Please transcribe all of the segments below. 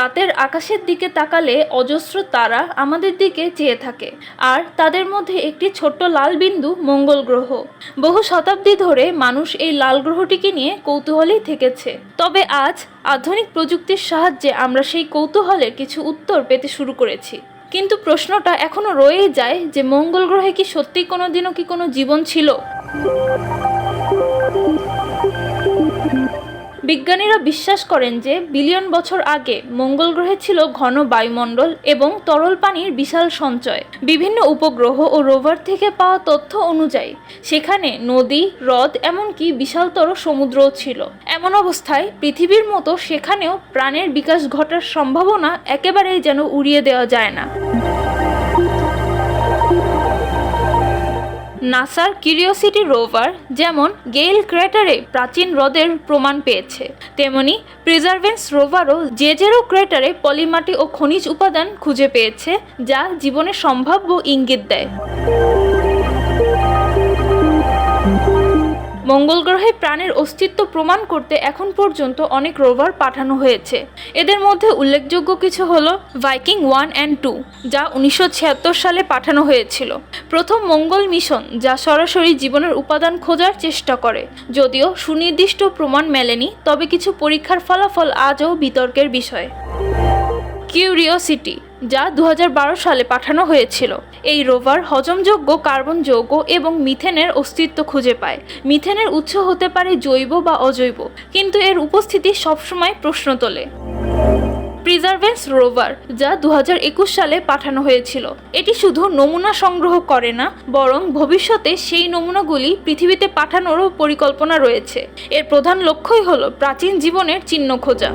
রাতের আকাশের দিকে তাকালে অজস্র তারা আমাদের দিকে চেয়ে থাকে। আর তাদের মধ্যে একটি ছোট্ট লাল বিন্দু মঙ্গল গ্রহ। বহু শতাব্দী ধরে মানুষ এই লাল গ্রহটিকে নিয়ে কৌতূহলী থেকেছে। তবে আজ আধুনিক প্রযুক্তির সাহায্যে আমরা সেই কৌতূহলের কিছু উত্তর পেতে শুরু করেছি। কিন্তু প্রশ্নটা এখনও রয়েই যায় যে মঙ্গল গ্রহে কি সত্যিই কোনোদিনও কি কোনো জীবন ছিল? বিজ্ঞানীরা বিশ্বাস করেন যে বিলিয়ন বছর আগে মঙ্গল গ্রহে ছিল ঘন বায়ুমণ্ডল এবং তরল পানির বিশাল সঞ্চয়। বিভিন্ন উপগ্রহ ও রোভার থেকে পাওয়া তথ্য অনুযায়ী, সেখানে নদী, হ্রদ এমনকি বিশালতর সমুদ্রও ছিল। এমন অবস্থায় পৃথিবীর মতো সেখানেও প্রাণের বিকাশ ঘটার সম্ভাবনা একেবারেই যেন উড়িয়ে দেওয়া যায় না। নাসার কিউরিওসিটি রোভার যেমন গেইল ক্রেটারে প্রাচীন হ্রদের প্রমাণ পেয়েছে, তেমনি প্রিজার্ভেন্স রোভারও জেজেরো ক্রেটারে পলিমাটি ও খনিজ উপাদান খুঁজে পেয়েছে, যা জীবনের সম্ভাব্য ইঙ্গিত দেয়। মঙ্গল গ্রহে প্রাণের অস্তিত্ব প্রমাণ করতে এখন পর্যন্ত অনেক রোভার পাঠানো হয়েছে। এদের মধ্যে উল্লেখযোগ্য কিছু হল ভাইকিং ওয়ান অ্যান্ড টু, যা উনিশশো ছিয়াত্তর সালে পাঠানো হয়েছিল। প্রথম মঙ্গল মিশন, যা সরাসরি জীবনের উপাদান খোঁজার চেষ্টা করে। যদিও সুনির্দিষ্ট প্রমাণ মেলেনি, তবে কিছু পরীক্ষার ফলাফল আজও বিতর্কের বিষয়। কিউরিওসিটি যা দু হাজার বারো সালে পাঠানো হয়েছিল। এই রোভার হজমযোগ্য কার্বন যৌগ এবং মিথেনের অস্তিত্ব খুঁজে পায়। মিথেনের উৎস হতে পারে জৈব বা অজৈব, কিন্তু এর উপস্থিতি সবসময় প্রশ্ন তোলে। প্রিজার্ভেন্স রোভার যা দু হাজার একুশ সালে পাঠানো হয়েছিল, এটি শুধু নমুনা সংগ্রহ করে না, বরং ভবিষ্যতে সেই নমুনাগুলি পৃথিবীতে পাঠানোরও পরিকল্পনা রয়েছে। এর প্রধান লক্ষ্যই হল প্রাচীন জীবনের চিহ্ন খোঁজা।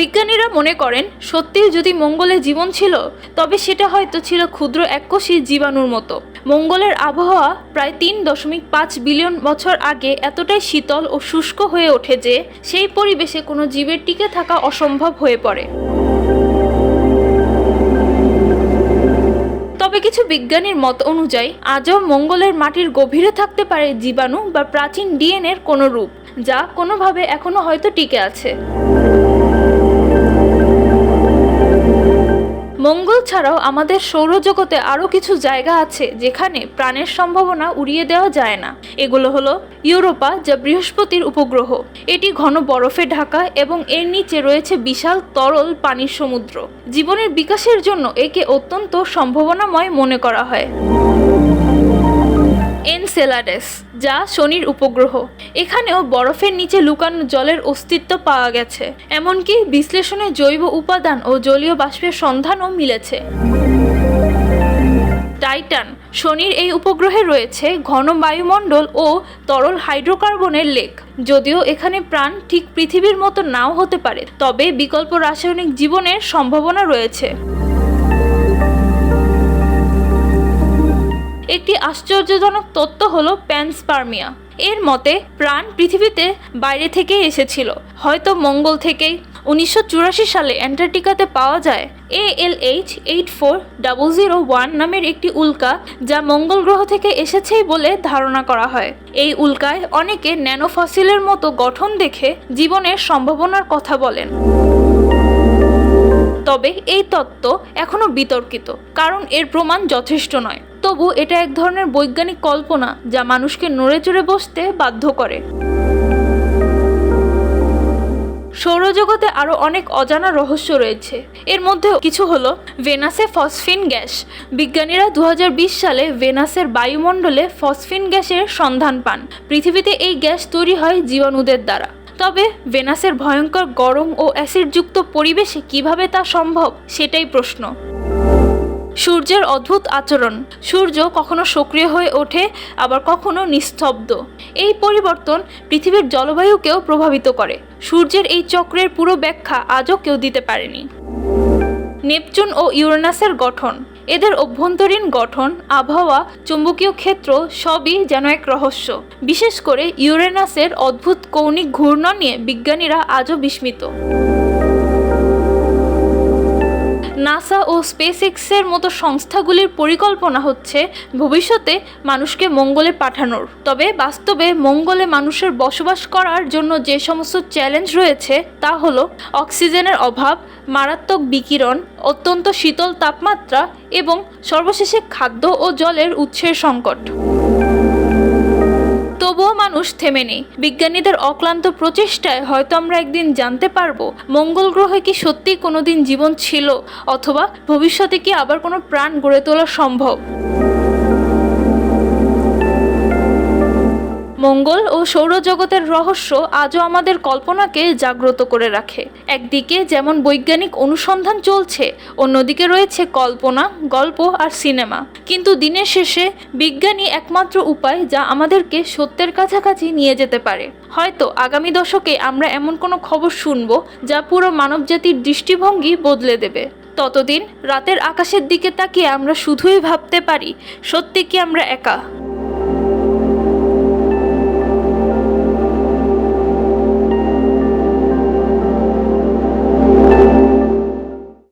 বিজ্ঞানীরা মনে করেন, সত্যিই যদি মঙ্গলে জীবন ছিল, তবে সেটা হয়তো ছিল ক্ষুদ্র এককোষী জীবাণুর মতো। মঙ্গলের আবহাওয়া প্রায় তিন দশমিক পাঁচ বিলিয়ন বছর আগে এতটাই শীতল ও শুষ্ক হয়ে ওঠে যে, সেই পরিবেশে কোনো জীবের টিকে থাকা অসম্ভব হয়ে পড়ে। তবে কিছু বিজ্ঞানীর মত অনুযায়ী, আজও মঙ্গলের মাটির গভীরে থাকতে পারে জীবাণু বা প্রাচীন ডিএনএর কোনো রূপ, যা কোনোভাবে এখনও হয়তো টিকে আছে। মঙ্গল ছাড়াও আমাদের সৌরজগতে আরও কিছু জায়গা আছে যেখানে প্রাণের সম্ভাবনা উড়িয়ে দেওয়া যায় না। এগুলো হলো ইউরোপা, যা বৃহস্পতির উপগ্রহ। এটি ঘন বরফে ঢাকা এবং এর নিচে রয়েছে বিশাল তরল পানির সমুদ্র। জীবনের বিকাশের জন্য একে অত্যন্ত সম্ভাবনাময় মনে করা হয়। এনসেলাডেস, যা শনির উপগ্রহ। এখানেও বরফের নিচে লুকানো জলের অস্তিত্ব পাওয়া গেছে, এমনকি বিশ্লেষণে জৈব উপাদান ও জলীয় বাষ্পের সন্ধানও মিলেছে। টাইটান, শনির এই উপগ্রহে রয়েছে ঘন বায়ুমণ্ডল ও তরল হাইড্রোকার্বনের লেক, যদিও এখানে প্রাণ ঠিক পৃথিবীর মতো নাও হতে পারে, তবে বিকল্প রাসায়নিক জীবনের সম্ভাবনা রয়েছে। একটি আশ্চর্যজনক তত্ত্ব হলো প্যানস্পার্মিয়া। এর মতে, প্রাণ পৃথিবীতে বাইরে থেকে এসেছিল। হয়তো মঙ্গল থেকেই। উনিশশো চুরাশি সালে অ্যান্টার্কটিকাতে পাওয়া যায় A L H eight four double zero one নামের একটি উল্কা, যা মঙ্গল গ্রহ থেকে এসেছেই বলে ধারণা করা হয়। এই উল্কায় অনেকে ন্যানোফসিলের মতো গঠন দেখে জীবনের সম্ভাবনার কথা বলেন। তবে এই তত্ত্ব এখনও বিতর্কিত, কারণ এর প্রমাণ যথেষ্ট নয়। তবু এটা এক ধরনের বৈজ্ঞানিক কল্পনা যা মানুষকে নড়ে চড়ে বসতে বাধ্য করে। সৌরজগতে আরও অনেক অজানা রহস্য রয়েছে। এর মধ্যে কিছু হলো ভেনাসে ফসফিন গ্যাস। বিজ্ঞানীরা দু হাজার বিশ সালে ভেনাসের বায়ুমণ্ডলে ফসফিন গ্যাসের সন্ধান পান। পৃথিবীতে এই গ্যাস তৈরি হয় জীবাণুদের দ্বারা। তবে ভেনাসের ভয়ঙ্কর গরম ও অ্যাসিডযুক্ত পরিবেশে কীভাবে তা সম্ভব, সেটাই প্রশ্ন। সূর্যের অদ্ভুত আচরণ। সূর্য কখনো সক্রিয় হয়ে ওঠে, আবার কখনো নিস্তব্ধ। এই পরিবর্তন পৃথিবীর জলবায়ুকেও প্রভাবিত করে। সূর্যের এই চক্রের পুরো ব্যাখ্যা আজও কেউ দিতে পারেনি। নেপচুন ও ইউরেনাসের গঠন। এদের অভ্যন্তরীণ গঠন, আবহাওয়া, চুম্বকীয় ক্ষেত্র সবই যেন এক রহস্য। বিশেষ করে ইউরেনাসের অদ্ভুত কৌণিক ঘূর্ণন নিয়ে বিজ্ঞানীরা আজও বিস্মিত। নাসা ও স্পেস এক্সের মতো সংস্থাগুলির পরিকল্পনা হচ্ছে ভবিষ্যতে মানুষকে মঙ্গলে পাঠানোর। তবে বাস্তবে মঙ্গলে মানুষের বসবাস করার জন্য যে সমস্ত চ্যালেঞ্জ রয়েছে তা হলো অক্সিজেনের অভাব, মারাত্মক বিকিরণ, অত্যন্ত শীতল তাপমাত্রা এবং সর্বশেষে খাদ্য ও জলের উৎসের সংকট। তবুও মানুষ থেমে নেই। বিজ্ঞানীদের অক্লান্ত প্রচেষ্টায় হয়তো আমরা একদিন জানতে পারব, মঙ্গল গ্রহে কি সত্যি কোনোদিন জীবন ছিল, অথবা ভবিষ্যতে কি আবার কোনো প্রাণ গড়ে তোলা সম্ভব। মঙ্গল ও সৌরজগতের রহস্য আজও আমাদের কল্পনাকে জাগ্রত করে রাখে। একদিকে যেমন বৈজ্ঞানিক অনুসন্ধান চলছে, অন্যদিকে রয়েছে কল্পনা, গল্প আর সিনেমা। কিন্তু দিনের শেষে বিজ্ঞানী একমাত্র উপায় যা আমাদেরকে সত্যের কাছাকাছি নিয়ে যেতে পারে। হয়তো আগামী দশকে আমরা এমন কোনো খবর শুনব যা পুরো মানবজাতির দৃষ্টিভঙ্গি বদলে দেবে। ততদিন রাতের আকাশের দিকে তাকিয়ে আমরা শুধুই ভাবতে পারি, সত্যি কি আমরা একা?